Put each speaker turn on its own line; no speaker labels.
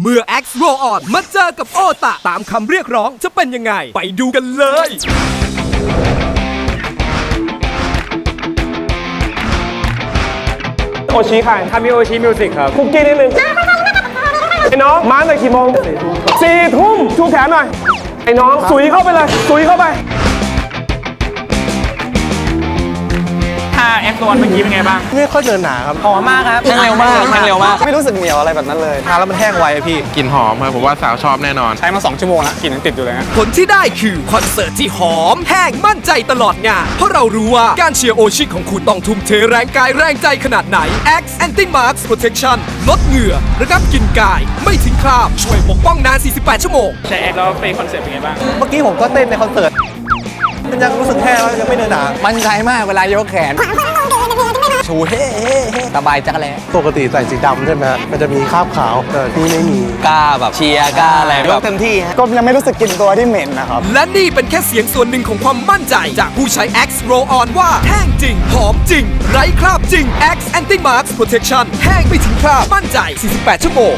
เมื่อ X Roll On มาเจอกับโอตะ ตามคำเรียกร้องจะเป็นยังไง ไปดูกันเลย
โอชิค่ะคามิโอชิมิวสิกครับ คุกกี้นิดนึง ไอ้น้องมาตั้งแต่กี่โมงสี่ทุ่มชูแขนหน่อย ไอ้น้อง สุยเข้าไปเลย สุยเข้าไป
ตัวเมื่อกี้เป็นไงบ้าง
ไม่ค่อยเดินหนาครับ
หอมมากครับแห้งเร็วมากแห้งเร็วมาก
ไม่รู้สึกเหนียวอะไรแบบนั้นเลยทานแล้วมันแห้งไวอะพี่
กลิ่นหอมครับผมว่าสาวชอบแน่นอน
ใช้มา 2 ชั่วโมงแล้วกลิ่นยังติดอยู่เลยนะ
ผลที่ได้คือคอนเสิร์ตที่หอม แห้งมั่นใจตลอดงานเพราะเรารู้ว่าการเชียร์โอชิของคุณต้องทุ่มเทแรงกายแรงใจขนาดไหน X Anti Marks Protection ลดเหงื่อระงับกลิ่นกาย ไม่ทิ้งคราบช่วยปกป้องนาน 48 ชั่วโมง
ใช้แอปแล้วไปคอนเสิร์ตเป็นไงบ้าง
เมื่อกี้ผมก็เต้นในคอนเสิร์ตมันยังรู้สึกแห้งแล้วยังไม่เดินหนา
มั่นใจมากเวลายกแขน ชูเฮ้เฮ้เฮ้สบายจักแล้
ปกติใส่สีดำใช่ไหมฮะมันจะมีคราบขาวแต่นี่ไม่มี
กล้าแบบเชียร์กล้าอะไรแบบ
เต็มที่ฮะ
ก็ยังไม่รู้สึกกลิ่นตัวที่เหม็นนะครับ
และนี่เป็นแค่เสียงส่วนหนึ่งของความมั่นใจ จากผู้ใช้ X Roll On ว่าแห้งจริง หอมจริง ไร้คราบจริง X Anti Marks Protection แห้งไม่ถึงคราบมั่นใจ 48 ชั่วโมง